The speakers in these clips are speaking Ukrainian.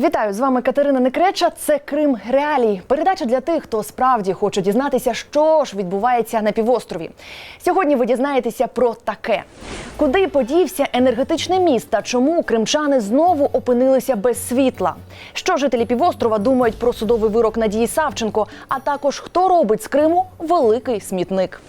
Вітаю з вами Катерина Некреча. Це Крим Реалій. Передача для тих, хто справді хоче дізнатися, що ж відбувається на півострові. Сьогодні ви дізнаєтеся про таке: куди подівся енергетичний міст та чому кримчани знову опинилися без світла. Що жителі півострова думають про судовий вирок Надії Савченко, а також хто робить з Криму великий смітник.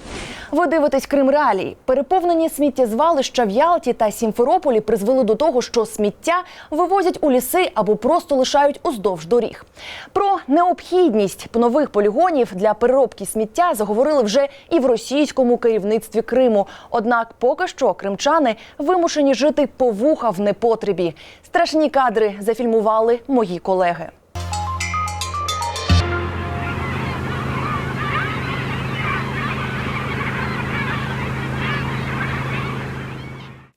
Ви дивитесь Крим Реалії. Переповнені сміттєзвалища в Ялті та Сімферополі призвели до того, що сміття вивозять у ліси або просто лишають уздовж доріг. Про необхідність нових полігонів для переробки сміття заговорили вже і в російському керівництві Криму. Однак, поки що кримчани вимушені жити по вуха в непотребі. Страшні кадри зафільмували мої колеги.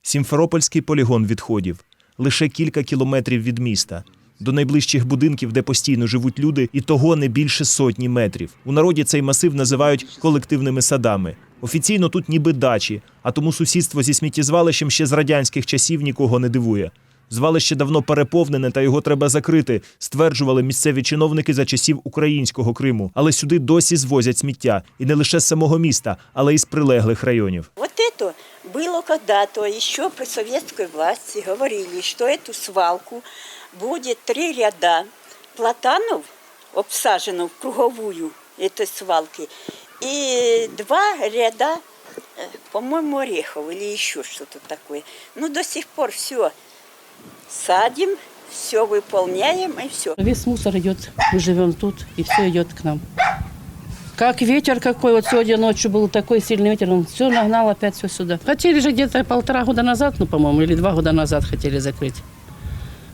Сімферопольський полігон відходів лише кілька кілометрів від міста. До найближчих будинків, де постійно живуть люди, і того не більше сотні метрів. У народі цей масив називають колективними садами. Офіційно тут ніби дачі, а тому сусідство зі сміттєзвалищем ще з радянських часів нікого не дивує. Звалище давно переповнене, та його треба закрити, стверджували місцеві чиновники за часів українського Криму. Але сюди досі звозять сміття, і не лише з самого міста, але й з прилеглих районів. Вот это было когда-то, еще при советской власти говорили, что эту свалку будет три ряда платанов, обсажено в круговую этой свалки, и два ряда, э, по-моему, орехов или еще что-то такое. Ну, до сих пор все садим, все выполняем и все. Весь мусор идет, мы живем тут, и все идет к нам. Как ветер какой, вот сегодня ночью был такой сильный ветер, он все нагнал опять все сюда. Хотели же где-то полтора года назад, ну, по-моему, или два года назад хотели закрыть.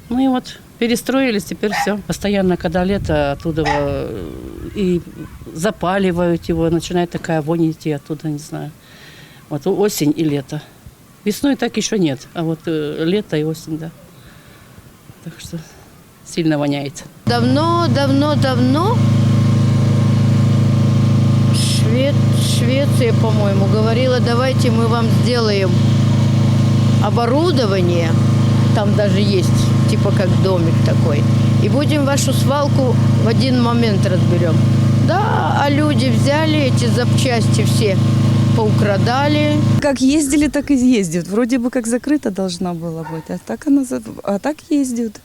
Ну и вот перестроились, теперь все. Постоянно, когда лето, оттуда э, и запаливают его, начинает такая вонь идти оттуда, не знаю. Вот осень и лето. Весной так еще нет, а вот э, лето и осень, да. Так что сильно воняет. Давно, давно, давно Швед, Швеция, по-моему, говорила, давайте мы вам сделаем оборудование, там даже есть, типа как домик такой, и будем вашу свалку в один момент разберем. Да, а люди взяли эти запчасти все, поукрадали, Как ездили, так и ездят. Вроде бы как закрыто должна была быть, а так она, а так ездят.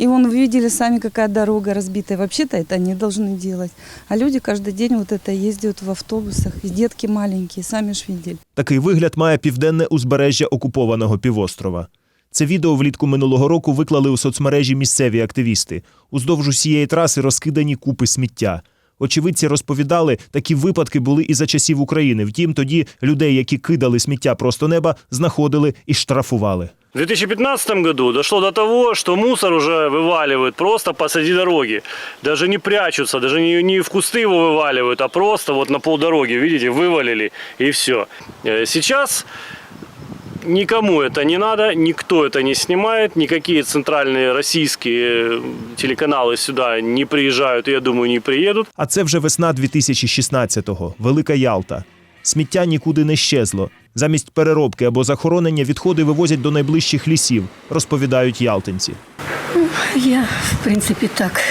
И вон вы видели сами, какая дорога разбитая. Вообще-то это они должны делать. А люди каждый день вот это ездят в автобусах. И детки маленькие, сами ж видели. Такий вигляд має південне узбережжя окупованого півострова. Це відео влітку минулого року виклали у соцмережі місцеві активісти. Уздовж усієї траси розкидані купи сміття. Очевидці розповідали, такі випадки були і за часів України. Втім, тоді людей, які кидали сміття просто неба, знаходили і штрафували. В 2015 году дошло до того, что мусор уже вываливают просто посреди дороги. Даже не прячутся, даже не, не в кусты его вываливают, а просто вот на полдороги, видите, вывалили и все. Сейчас никому это не надо, никто это не снимает, никакие центральные российские телеканалы сюда не приезжают и, я думаю, не приедут. А це вже весна 2016-го, Велика Ялта. Сміття нікуди не щезло. Замість переробки або захоронення відходи вивозять до найближчих лісів, розповідають ялтинці. Я, в принципі так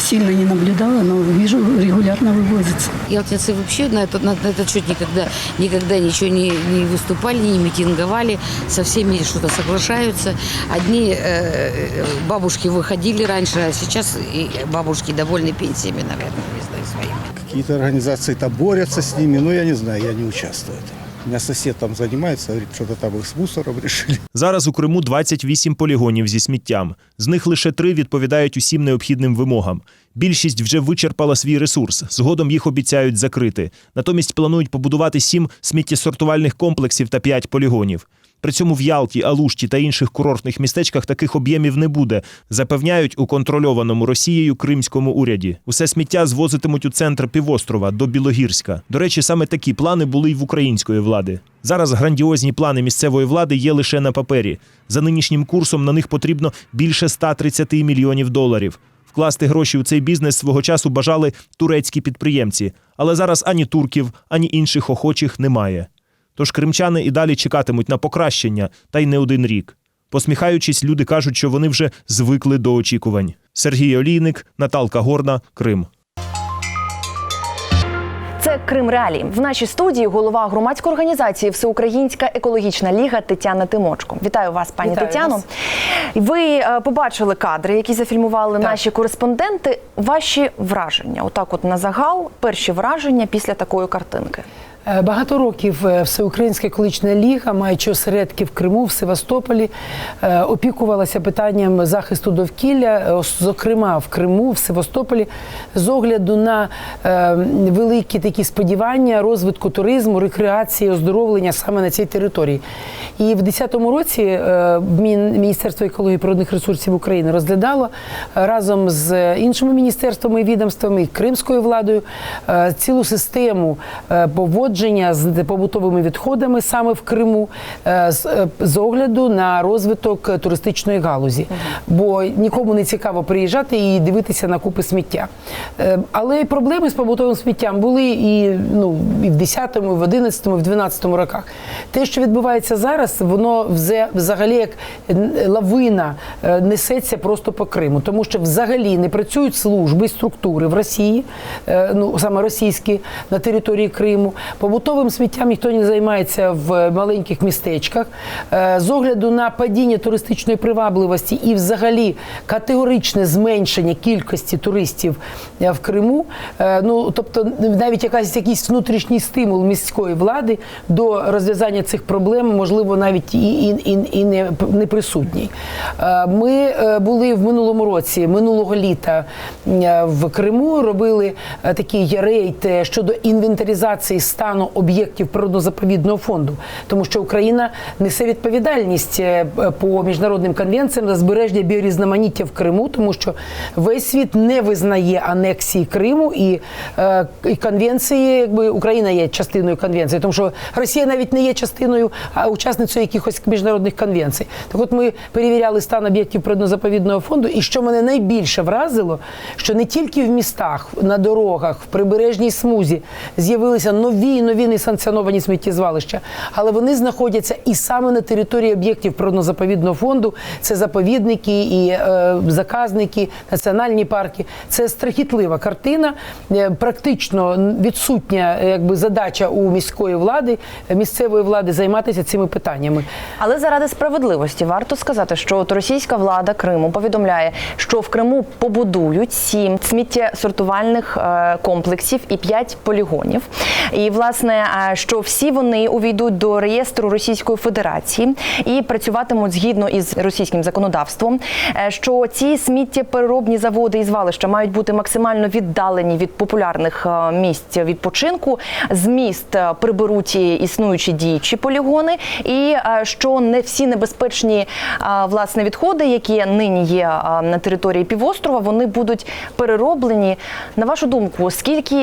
сильно не наблюдала, но вижу, регулярно вывозится. Ялтинцы вообще на этот, на этот счет никогда, никогда ничего не, не выступали, не митинговали, со всеми что-то соглашаются. Одни э, бабушки выходили раньше, а сейчас и бабушки довольны пенсиями, наверное, не знаю, своими. Какие-то организации там борются с ними, но я не знаю, я не участвую. в этом. У сосед там занимается, говорит, что-то там их с мусором решили. Зараз у Криму 28 полігонів зі сміттям. З них лише три відповідають усім необхідним вимогам. Більшість вже вичерпала свій ресурс. Згодом їх обіцяють закрити. Натомість планують побудувати сім сміттєсортувальних комплексів та п'ять полігонів. При цьому в Ялті, Алушті та інших курортних містечках таких об'ємів не буде, запевняють у контрольованому Росією кримському уряді. Усе сміття звозитимуть у центр півострова до Білогірська. До речі, саме такі плани були й в української влади. Зараз грандіозні плани місцевої влади є лише на папері. За нинішнім курсом на них потрібно більше 130 мільйонів доларів. Вкласти гроші у цей бізнес свого часу бажали турецькі підприємці, але зараз ані турків, ані інших охочих немає. Тож кримчани і далі чекатимуть на покращення, та й не один рік. Посміхаючись, люди кажуть, що вони вже звикли до очікувань. Сергій Олійник, Наталка Горна, Крим. Це Крим Реалії. В нашій студії голова громадської організації Всеукраїнська екологічна ліга Тетяна Тимочко. Вітаю вас, пані Вітаю Тетяно. вас. Ви е, побачили кадри, які зафільмували наші кореспонденти. Ваші враження, отак, от на загал, перші враження після такої картинки. Е, Багато років е, Всеукраїнська екологічна ліга, маючи осередки в Криму, в Севастополі, е, опікувалася питанням захисту довкілля, зокрема в Криму, в Севастополі, з огляду на великі такі сподівання розвитку туризму, рекреації, оздоровлення саме на цій території. І в 2010 році Міністерство екології і природних ресурсів України розглядало разом з іншими міністерствами і відомствами і кримською владою цілу систему е, поводження з побутовими відходами саме в Криму е, з, е, з огляду на розвиток туристичної галузі. Бо нікому не цікаво приїжджати і дивитися на купи сміття. Е, Але проблеми з побутовим сміттям були і, ну, і в 10-му, і в 11-му, і в 12-му роках. Те, що відбувається зараз, воно взе- взагалі як лавина несеться просто по Криму, тому що взагалі не працюють служби, структури в Росії, ну саме російські на території Криму. Побутовим сміттям ніхто не займається в маленьких містечках. Е, З огляду на падіння туристичної привабливості і взагалі категоричне зменшення кількості туристів е, в Криму. е, Ну тобто, навіть якась якийсь внутрішній стимул міської влади до розв'язання цих проблем, можливо, навіть і, і, і, і не, не присутній. Ми були в минулому році, минулого літа в Криму, робили такий рейд щодо інвентаризації стану об'єктів природно-заповідного фонду, тому що Україна несе відповідальність е, по міжнародним конвенціям за збереження біорізноманіття в Криму, тому що весь світ не визнає анексії Криму і, е, і конвенції, якби Україна є частиною конвенції, тому що Росія навіть не є частиною, а учасницею якихось міжнародних конвенцій. Так от ми перевіряли стан об'єктів природно-заповідного фонду, і що мене найбільше вразило, що не тільки в містах, на дорогах, в прибережній смузі з'явилися нові нові несанкціоновані сміттєзвалища, але вони знаходяться і саме на території об'єктів природно-заповідного фонду. Це заповідники і е, заказники, національні парки. Це страхітлива картина. Е, Практично відсутня е, якби задача у міської влади, е, місцевої влади займатися цими питаннями. Але заради справедливості варто сказати, що от російська влада Криму повідомляє, що в Криму побудують сім сміттєсортувальних комплексів і п'ять полігонів. І власне, е, що всі вони увійдуть до реєстру Російської Федерації і працюватимуть згідно із російським законодавством. е, Що ці сміттєпереробні заводи і звалища мають бути максимально віддалені від популярних е, місць відпочинку. З міст приберуть існуючі діючі полігони, і що не всі небезпечні власне відходи, які нині є на території півострова, вони будуть перероблені. На вашу думку, скільки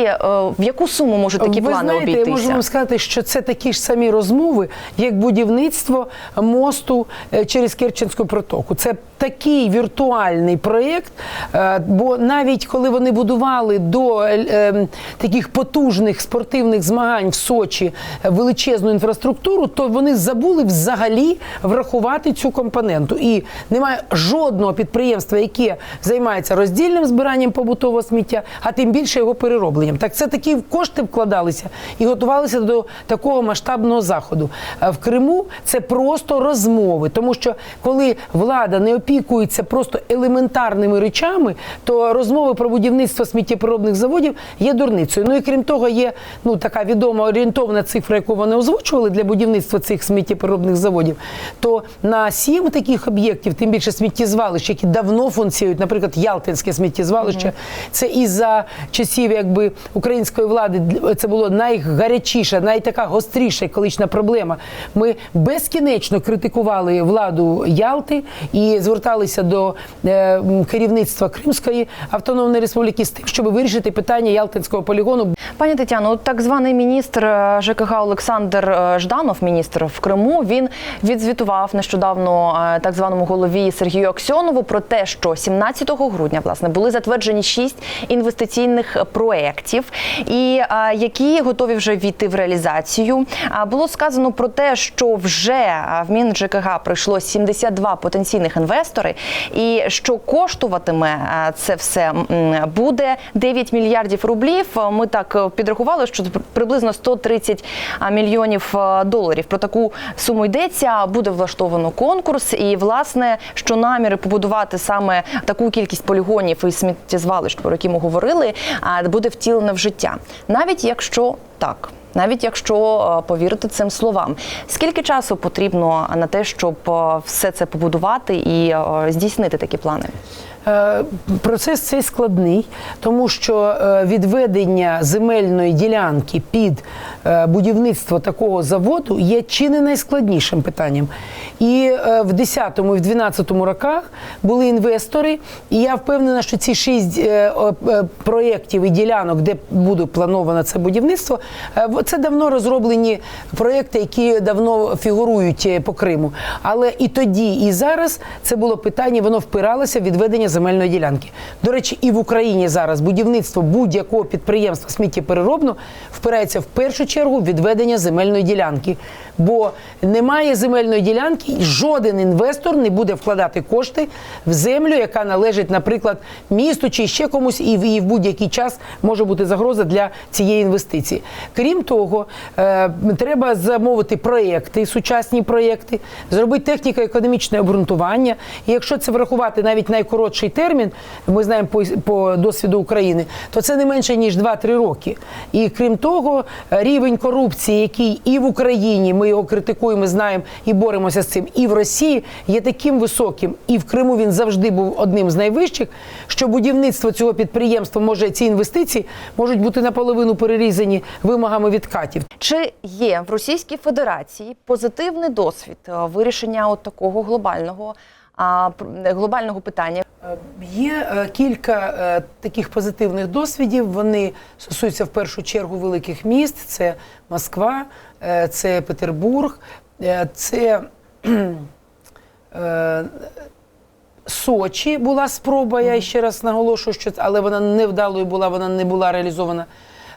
в яку суму можуть такі Ви плани знаєте? Я можу вам сказати, що це такі ж самі розмови, як будівництво мосту е, через Керченську протоку. Це такий віртуальний проєкт, е, бо навіть коли вони будували до е, е, таких потужних спортивних змагань в Сочі величезну інфраструктуру, то вони забули взагалі врахувати цю компоненту. І немає жодного підприємства, яке займається роздільним збиранням побутового сміття, а тим більше його переробленням. Так це такі кошти вкладалися і готувалися до такого масштабного заходу. А в Криму це просто розмови, тому що коли влада не опікується просто елементарними речами, то розмови про будівництво сміттєпереробних заводів є дурницею. Ну і крім того, є ну така відома орієнтовна цифра, яку вони озвучували для будівництва цих сміттєпереробних заводів. То на сім таких об'єктів, тим більше сміттєзвалищ, які давно функціонують, наприклад, Ялтинське сміттєзвалище, це із за часів якби української влади це було найгарячіша, найтака гостріша екологічна проблема. Ми безкінечно критикували владу Ялти і зверталися до е, керівництва Кримської автономної республіки з тим, щоб вирішити питання Ялтинського полігону. Пані Тетяно, так званий міністр е, ЖКХ Олександр е, Жданов, міністр в Криму, він відзвітував нещодавно так званому голові Сергію Аксьонову про те, що 17 грудня власне були затверджені шість інвестиційних проєктів, і які готові вже війти в реалізацію. А було сказано про те, що вже в Мін ЖКГ прийшло 72 потенційних інвестори, і що коштуватиме це все буде 9 мільярдів рублів. Ми так е, підрахували, що приблизно 130 мільйонів е, доларів. Про таку суму йдеться. Буде влаштовано конкурс, і власне, що наміри побудувати саме таку кількість полігонів і сміттєзвалищ, про які ми говорили, буде втілено в життя, навіть якщо так. Навіть якщо е, повірити цим словам, скільки часу потрібно на те, щоб е, все це побудувати і е, здійснити такі плани? Процес цей складний, тому що відведення земельної ділянки під будівництво такого заводу є чи не найскладнішим питанням. І в 10-му і в 12-му роках були інвестори, і я впевнена, що ці шість проєктів і ділянок, де буде плановано це будівництво, це давно розроблені проєкти, які давно фігурують е, по Криму. Але і тоді, і зараз це було питання, воно впиралося в відведення земельної ділянки. До речі, і в Україні зараз будівництво будь-якого підприємства сміттєпереробного впирається в першу чергу в відведення земельної ділянки. Бо немає земельної ділянки, і жоден інвестор не буде вкладати кошти в землю, яка належить, наприклад, місту чи ще комусь, і в будь-який час може бути загроза для цієї інвестиції. Крім того, е, треба замовити проєкти, сучасні проєкти, зробити техніко-економічне обґрунтування. І якщо це врахувати навіть найкоротший термін, ми знаємо по, по досвіду України, то це не менше ніж 2-3 роки. І крім того, рівень корупції, який і в Україні ми його критикуємо, знаємо і боремося з цим, і в Росії є таким високим, і в Криму він завжди був одним з найвищих, що будівництво цього підприємства може ці інвестиції можуть бути наполовину перерізані вимогами відкатів. Чи є в Російській Федерації позитивний досвід е, вирішення от такого глобального а, глобального питання? Е, Є е, кілька е, таких позитивних досвідів. Вони стосуються в першу чергу великих міст: це Москва, е, це Петербург, е, це е, Сочі була спроба. Я ще раз наголошую, що це- але вона невдалою була, вона не була реалізована.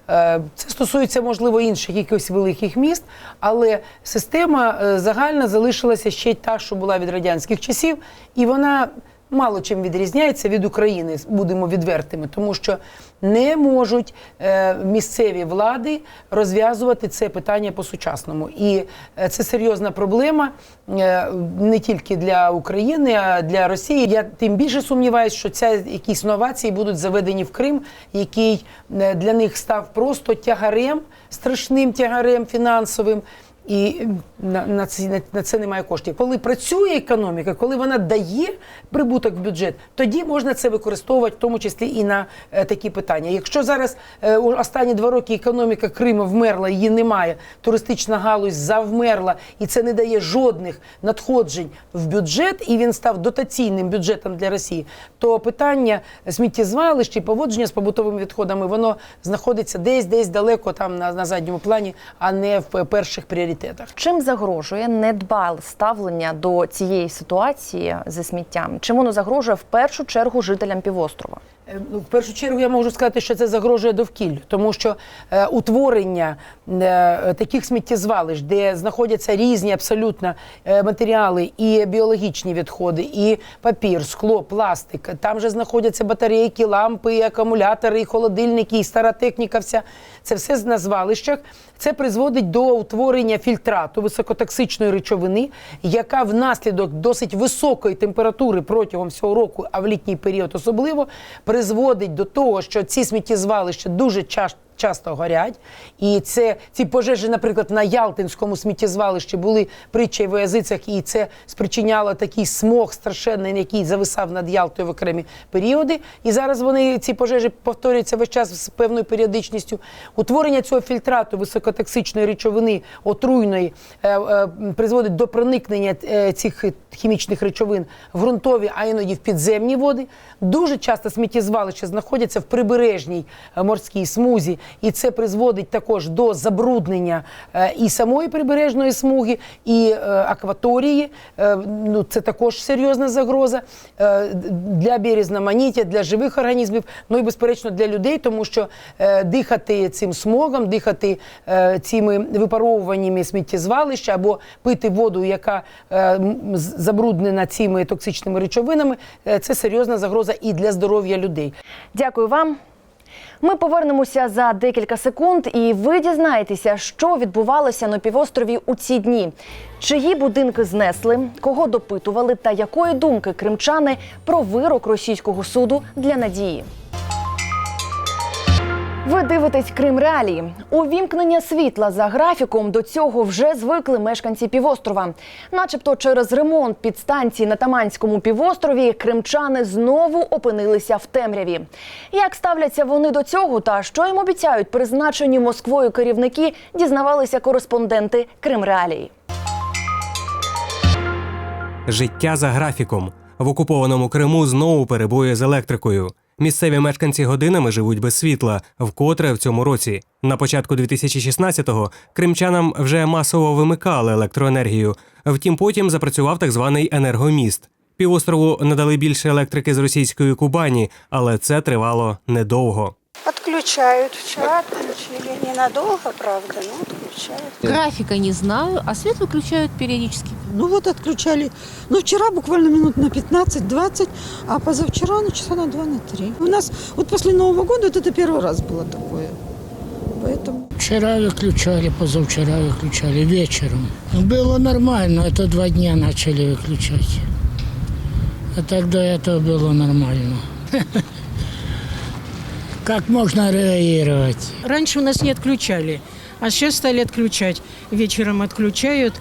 Е, Це стосується, можливо, інших якихось великих міст, але система е, загальна залишилася ще й та, що була від радянських часів, і вона мало чим відрізняється від України, будемо відвертими, тому що не можуть е, місцеві влади розв'язувати це питання по-сучасному. І е, це серйозна проблема е, не тільки для України, а для Росії. Я тим більше сумніваюся, що ця якісь новації будуть заведені в Крим, який для них став просто тягарем, страшним тягарем фінансовим. І на, на, ці, на, це немає коштів. Коли працює економіка, коли вона дає прибуток в бюджет, тоді можна це використовувати, в тому числі і на е, такі питання. Якщо зараз е, останні два роки економіка Криму вмерла, її немає, туристична галузь завмерла, і це не дає жодних надходжень в бюджет, і він став дотаційним бюджетом для Росії, то питання сміттєзвалищ і поводження з побутовими відходами воно знаходиться десь, десь далеко там на, на задньому плані, а не в перших пріоритетах. Чим загрожує недбале ставлення до цієї ситуації зі сміттям? Чим воно загрожує в першу чергу жителям півострова? Е, Ну, в першу чергу я можу сказати, що це загрожує довкіллю, тому що е, утворення е, таких сміттєзвалищ, де знаходяться різні абсолютно е, матеріали, і біологічні відходи, і папір, скло, пластик. Там же знаходяться батарейки, лампи, і акумулятори, і холодильники, і стара техніка. Вся це все на звалищах. Це призводить до утворення фільтрату високотоксичної речовини, яка внаслідок досить високої температури протягом всього року, а в літній період особливо, призводить до того, що ці сміттєзвалища дуже часто. Часто горять, і це ці пожежі, наприклад, на Ялтинському сміттєзвалищі були притчі в язицях, і це спричиняло такий смог страшенний, який зависав над Ялтою в окремі періоди. І зараз вони ці пожежі повторюються весь час з певною періодичністю. Утворення цього фільтрату високотоксичної речовини отруйної е, е, призводить до проникнення е, цих хімічних речовин в ґрунтові, а іноді в підземні води. Дуже часто сміттєзвалища знаходяться в прибережній морській смузі, і це призводить також до забруднення е, і самої прибережної смуги, і е, акваторії. Е, Ну це також серйозна загроза для березноманіття, для живих організмів, ну і безперечно для людей, тому що дихати цим смогом, дихати цими випаровуваннями сміттєзвалища або пити воду, яка забруднена цими токсичними речовинами, це серйозна загроза і для здоров'я людей. Дякую вам. Ми повернемося за декілька секунд, і ви дізнаєтеся, що відбувалося на півострові у ці дні. Чиї будинки знесли, кого допитували, та якої думки кримчани про вирок російського суду для надії. Ви дивитесь Крим Реалії. Увімкнення світла за графіком до цього вже звикли мешканці півострова. Начебто через ремонт підстанції на Таманському півострові кримчани знову опинилися в темряві. Як ставляться вони до цього та що їм обіцяють призначені Москвою керівники, дізнавалися кореспонденти Крим Реалії. Життя за графіком. В окупованому Криму знову перебої з електрикою. Місцеві мешканці годинами живуть без світла, вкотре в цьому році. На початку 2016-го кримчанам вже масово вимикали електроенергію. Втім, потім запрацював так званий енергоміст. Півострову надали більше електрики з російської Кубані, але це тривало недовго. Отключают. Вчера отключили. Ненадолго, правда, но отключают. Графика не знаю, а свет выключают периодически. Ну вот отключали. Ну вчера буквально минут на 15-20, а позавчера ну часа на 2 на 3. У нас вот после Нового года вот это первый раз было такое. Поэтому Вчера выключали, позавчера выключали, вечером. Было нормально, это два дня начали выключать. А так до этого было нормально. Как можно реагировать? Раньше у нас не отключали, а сейчас стали отключать. Вечером отключают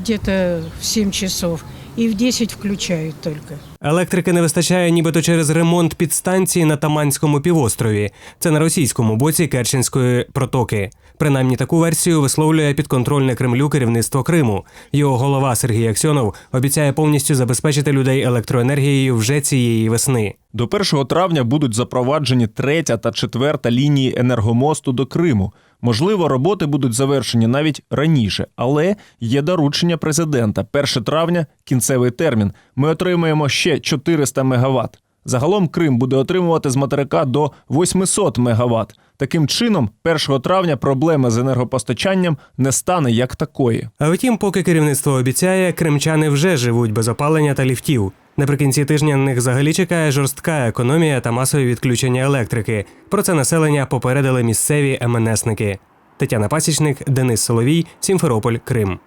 где-то в 7 часов и в 10 включают только. Електрики не вистачає нібито через ремонт підстанції на Таманському півострові. Це на російському боці Керченської протоки. Принаймні таку версію висловлює підконтрольне Кремлю керівництво Криму. Його голова Сергій Аксьонов обіцяє повністю забезпечити людей електроенергією вже цієї весни. До 1 травня будуть запроваджені третя та четверта лінії енергомосту до Криму. Можливо, роботи будуть завершені навіть раніше, але є доручення президента. 1 травня кінцевий термін. Ми отримаємо ще 400 мегаватт. Загалом Крим буде отримувати з материка до 800 мегаватт. Таким чином, 1 травня проблеми з енергопостачанням не стане як такої. А втім, поки керівництво обіцяє, кримчани вже живуть без опалення та ліфтів. Наприкінці тижня на них взагалі чекає жорстка економія та масові відключення електрики. Про це населення попередили місцеві МНСники. Тетяна Пасічник, Денис Соловій, Сімферополь, Крим.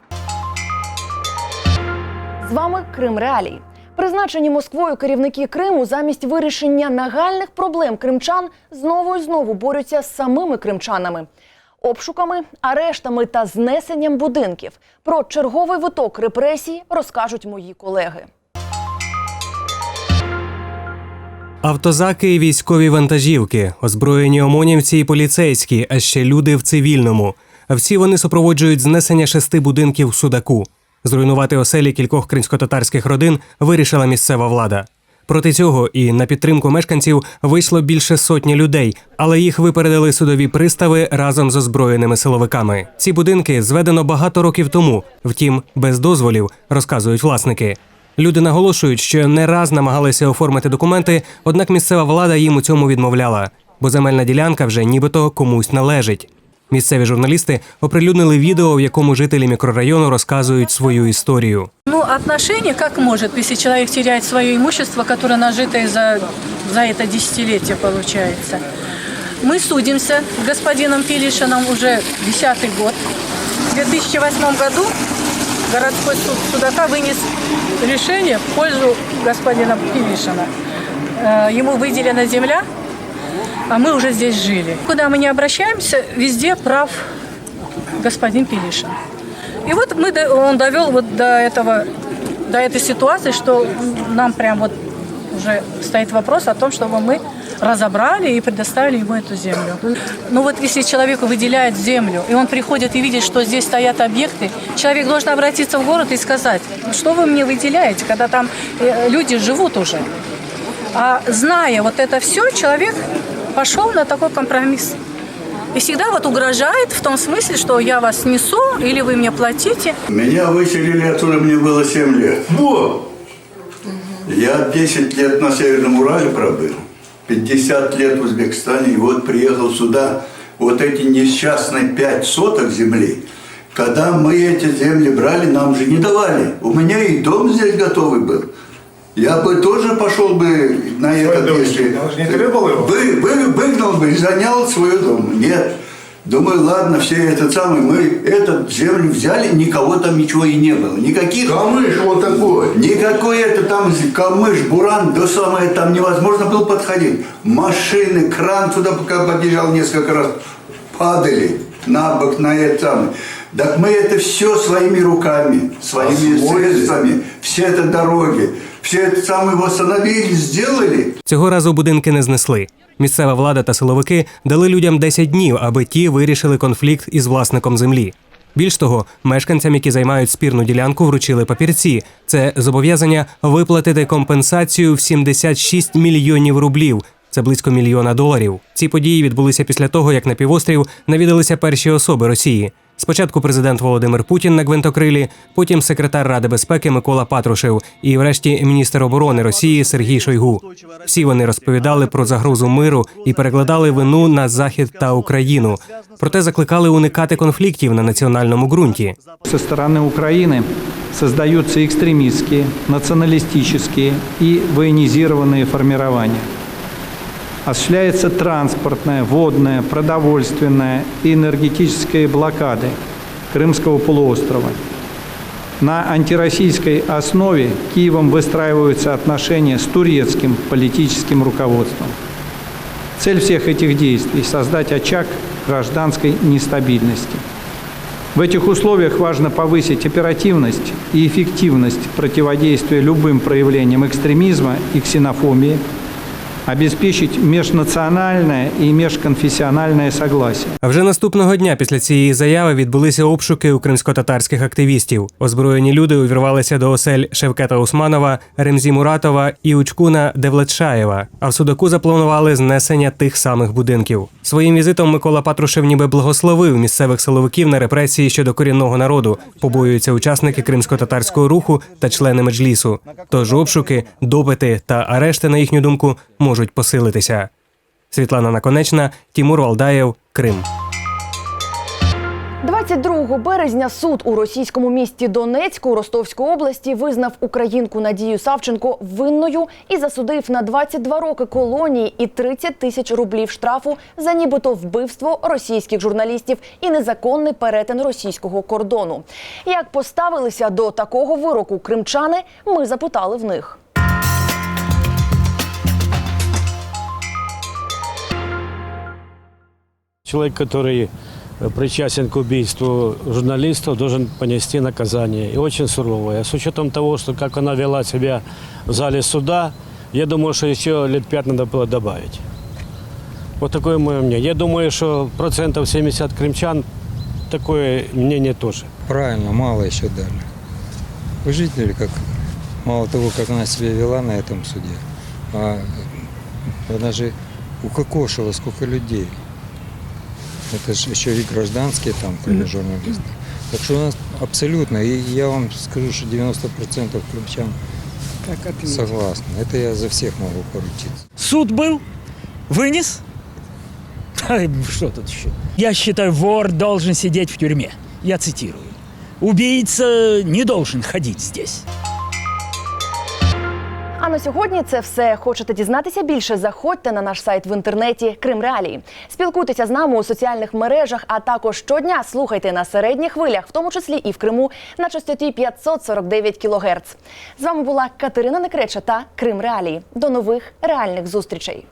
З вами Крим Реалії. Призначені Москвою керівники Криму замість вирішення нагальних проблем кримчан знову і знову борються з самими кримчанами. Обшуками, арештами та знесенням будинків. Про черговий виток репресій розкажуть мої колеги. Автозаки і військові вантажівки, озброєні омонівці і поліцейські, а ще люди в цивільному. Всі вони супроводжують знесення шести будинків в Судаку. Зруйнувати оселі кількох кримсько-татарських родин вирішила місцева влада. Проти цього і на підтримку мешканців вийшло більше сотні людей, але їх випередили судові пристави разом з озброєними силовиками. Ці будинки зведено багато років тому, втім, без дозволів, розказують власники. Люди наголошують, що не раз намагалися оформити документи, однак місцева влада їм у цьому відмовляла, бо земельна ділянка вже нібито комусь належить. Місцеві журналісти оприлюднили відео, в якому жителі мікрорайону розказують свою історію. Ну, отношение как может, если человек теряет свое имущество, которое нажитое за, за это десятилетие получается. Мы судимся с господином Пилишиным уже десятый год. В 2008 году городской суд Судака вынес решение в пользу господина Пилишина. Э, Ему выделена земля, а мы уже здесь жили. Куда мы не обращаемся, везде прав господин Пилишин. И вот мы, он довел вот до этого, до этой ситуации, что нам прям вот уже стоит вопрос о том, чтобы мы разобрали и предоставили ему эту землю. Ну вот если человеку выделяют землю, и он приходит и видит, что здесь стоят объекты, человек должен обратиться в город и сказать, «Ну, что вы мне выделяете, когда там э, люди живут уже. А зная вот это все, человек пошел на такой компромисс. И всегда вот угрожает в том смысле, что я вас снесу или вы мне платите. Меня выселили отсюда, мне было 7 лет. Вот. Я 10 лет на Северном Урале пробыл, 50 лет в Узбекистане, и вот приехал сюда. Вот эти несчастные 5 соток земли, когда мы эти земли брали, нам же не давали. У меня и дом здесь готовый был. Я бы тоже пошел бы на это, если... не требовал его? Вы, вы, выгнал бы и занял свой дом. Нет. Думаю, ладно, все этот самый, мы этот землю взяли, никого там ничего и не было. Никаких... Камыш вот такой. Никакой это там камыш, буран, до самое там невозможно было подходить. Машины, кран туда пока подъезжал несколько раз, падали на бок, на это самое. Так мы это все своими руками, своими Освоили. средствами, все это дороги, все это самое восстановили, сделали. Цього разу будинки не знесли. Місцева влада та силовики дали людям 10 днів, аби ті вирішили конфлікт із власником землі. Більш того, мешканцям, які займають спірну ділянку, вручили папірці. Це зобов'язання виплатити компенсацію в 76 мільйонів рублів. Це близько мільйона доларів. Ці події відбулися після того, як на півострів навідалися перші особи Росії. Спочатку президент Володимир Путін на гвинтокрилі, потім секретар Ради безпеки Микола Патрушев і, врешті, міністр оборони Росії Сергій Шойгу. Всі вони розповідали про загрозу миру і перекладали вину на Захід та Україну. Проте закликали уникати конфліктів на національному ґрунті. Со стороны Украины создаются экстремистские, националистические и военизированные формирования. Осуществляется транспортная, водная, продовольственная и энергетическая блокады Крымского полуострова. На антироссийской основе Киевом выстраиваются отношения с турецким политическим руководством. Цель всех этих действий – создать очаг гражданской нестабильности. В этих условиях важно повысить оперативность и эффективность противодействия любым проявлениям экстремизма и ксенофобии, обеспечить межнациональное и межконфессиональное согласие. А вже наступного дня після цієї заяви відбулися обшуки у кримськотатарських активістів. Озброєні люди увірвалися до осель Шевкета Усманова, Ремзі Муратова і Учкуна Девлетшаєва. А в Судаку запланували знесення тих самих будинків. Своїм візитом Микола Патрушев ніби благословив місцевих силовиків на репресії щодо корінного народу. Побоюються учасники кримсько-татарського руху та члени меджлісу. Тож обшуки, допити та арешти, на їхню думку, можуть посилитися. Світлана Наконечна, Тімур Валдаєв, Крим. 22 березня суд у російському місті Донецьку Ростовської області визнав українку Надію Савченко винною і засудив на 22 роки колонії і 30 тисяч рублів штрафу за нібито вбивство російських журналістів і незаконний перетин російського кордону. Як поставилися до такого вироку кримчани, ми запитали в них. Человек, который э, причастен к убийству журналистов, должен понести наказание. И очень суровое. С учетом того, что как она вела себя в зале суда, я думаю, что еще лет пять надо было добавить. Вот такое мое мнение. Я думаю, что процентов 70 крымчан такое мнение тоже. Правильно, мало еще дали. Вы же видели, как мало того, как она себя вела на этом суде, а она же укокошила сколько людей. Это же еще и гражданские там, кроме журналистов. Так что у нас абсолютно, и я вам скажу, что 90% крымчан согласны. Это я за всех могу поручиться. Суд был, вынес. Ай, Что тут еще? Я считаю, вор должен сидеть в тюрьме. Я цитирую. Убийца не должен ходить здесь. На сьогодні це все. Хочете дізнатися більше? Заходьте на наш сайт в інтернеті Крим Реалії. Спілкуйтеся з нами у соціальних мережах, а також щодня слухайте на середніх хвилях, в тому числі і в Криму, на частоті 549 кГц. З вами була Катерина Некреча та Крим Реалії. До нових реальних зустрічей.